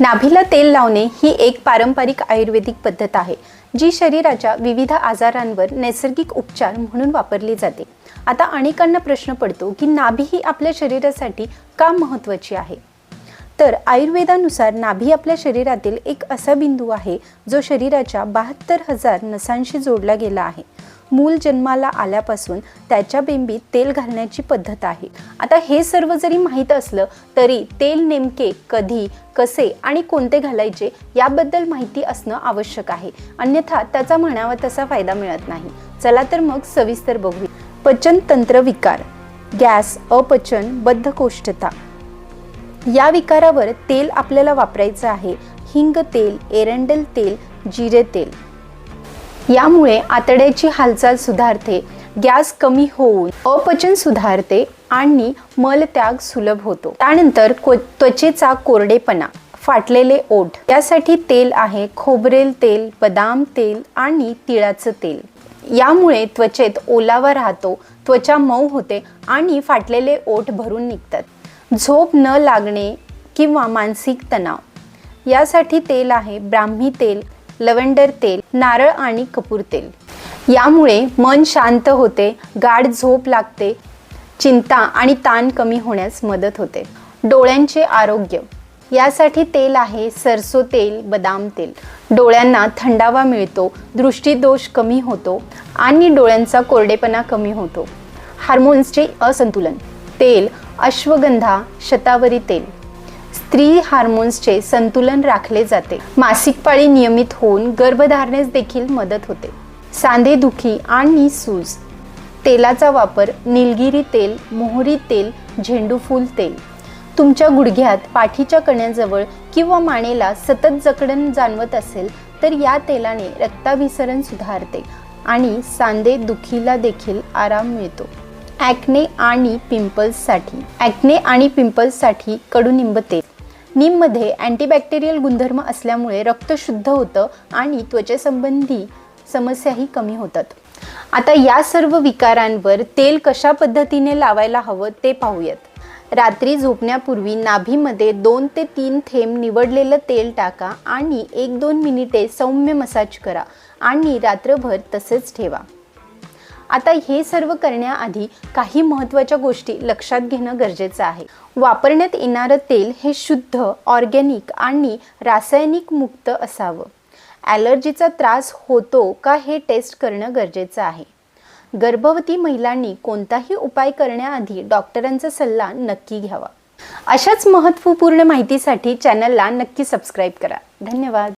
नाभीला तेल लावणे ही एक पारंपरिक आयुर्वेदिक पद्धत आहे जी शरीराच्या विविध आजारांवर नैसर्गिक उपचार म्हणून वापरली जाते. आता अनेकांना प्रश्न पडतो की नाभी ही आपल्या शरीरासाठी का महत्त्वाची आहे? तर आयुर्वेदानुसार नाभी आपल्या शरीरातील एक असा बिंदू आहे जो शरीराच्या बहात्तर हजार नसांशी जोडला गेला आहे. मूल जन्माला आल्यापासून त्याच्या बिंबीत तेल घालण्याची पद्धत आहे. आता हे सर्व जरी माहीत असलं तरी तेल नेमके कधी कसे आणि कोणते घालायचे याबद्दल माहिती असणं आवश्यक आहे. अन्यथा त्याचा म्हणावा तसा फायदा मिळत नाही. चला तर मग सविस्तर बघूया. पचनतंत्र विकार. गॅस अपचन बद्धकोष्ठता. या विकारावर तेल आपल्याला वापरायचं आहे. हिंग तेल एरंडेल तेल जिरे तेल. यामुळे आतड्याची हालचाल सुधारते गॅस कमी होऊन अपचन सुधारते आणि मलत्याग सुलभ होतो. त्यानंतर को त्वचेचा कोरडेपणा फाटलेले ओठ यासाठी तेल आहे खोबरेल तेल बदाम तेल आणि तिळाचं तेल. यामुळे त्वचेत ओलावा राहतो त्वचा मऊ होते आणि फाटलेले ओठ भरून निघतात. झोप न लागणे किंवा मानसिक तणाव. यासाठी तेल आहे ब्राह्मी तेल लव्हेंडर तेल नारळ आणि कपूर तेल. यामुळे मन शांत होते गाढ झोप लागते चिंता आणि ताण कमी होण्यास मदत होते. डोळ्यांचे आरोग्य. यासाठी तेल आहे सरसो तेल बदाम तेल. डोळ्यांना थंडावा मिळतो दृष्टीदोष कमी होतो आणि डोळ्यांचा कोरडेपणा कमी होतो. हार्मोन्सचे असंतुलन. तेल अश्वगंधा शतावरी तेल. स्त्री हार्मोन्सचे संतुलन राखले जाते. मासिक पाळी नियमित होऊन गर्भधारणेस देखील मदत होते. सांधेदुखी आणि सूज. तेलाचा वापर निलगिरी तेल मोहरी तेल झेंडूफूल तेल. तुमच्या गुडघ्यात पाठीच्या कण्याजवळ किंवा मानेला सतत जकडण जाणवत असेल तर या तेलाने रक्ताभिसरण सुधारते आणि सांधे दुखीला देखील आराम मिळतो. ॲक्ने आणि पिंपल्ससाठी. ॲक्ने आणि पिंपल्ससाठी कडुनिंब तेल. नीममध्ये अँटीबॅक्टेरियल गुणधर्म असल्यामुळे रक्त शुद्ध होतं आणि त्वचेसंबंधी समस्याही कमी होतात. आता या सर्व विकारांवर तेल कशा पद्धतीने लावायला हवं ते पाहूयात. रात्री झोपण्यापूर्वी नाभीमध्ये दोन ते तीन थेंब निवडलेलं तेल टाका आणि एक दोन मिनिटे सौम्य मसाज करा आणि रात्रभर तसेच ठेवा. आता हे सर्व करण्याआधी काही महत्त्वाच्या गोष्टी लक्षात घेणं गरजेचं आहे. वापरण्यात येणारं तेल हे शुद्ध ऑर्गॅनिक आणि रासायनिक मुक्त असावं. ॲलर्जीचा त्रास होतो का हे टेस्ट करणं गरजेचं आहे. गर्भवती महिलांनी कोणताही उपाय करण्याआधी डॉक्टरांचा सल्ला नक्की घ्यावा. अशाच महत्त्वपूर्ण माहितीसाठी चॅनलला नक्की सबस्क्राईब करा. धन्यवाद.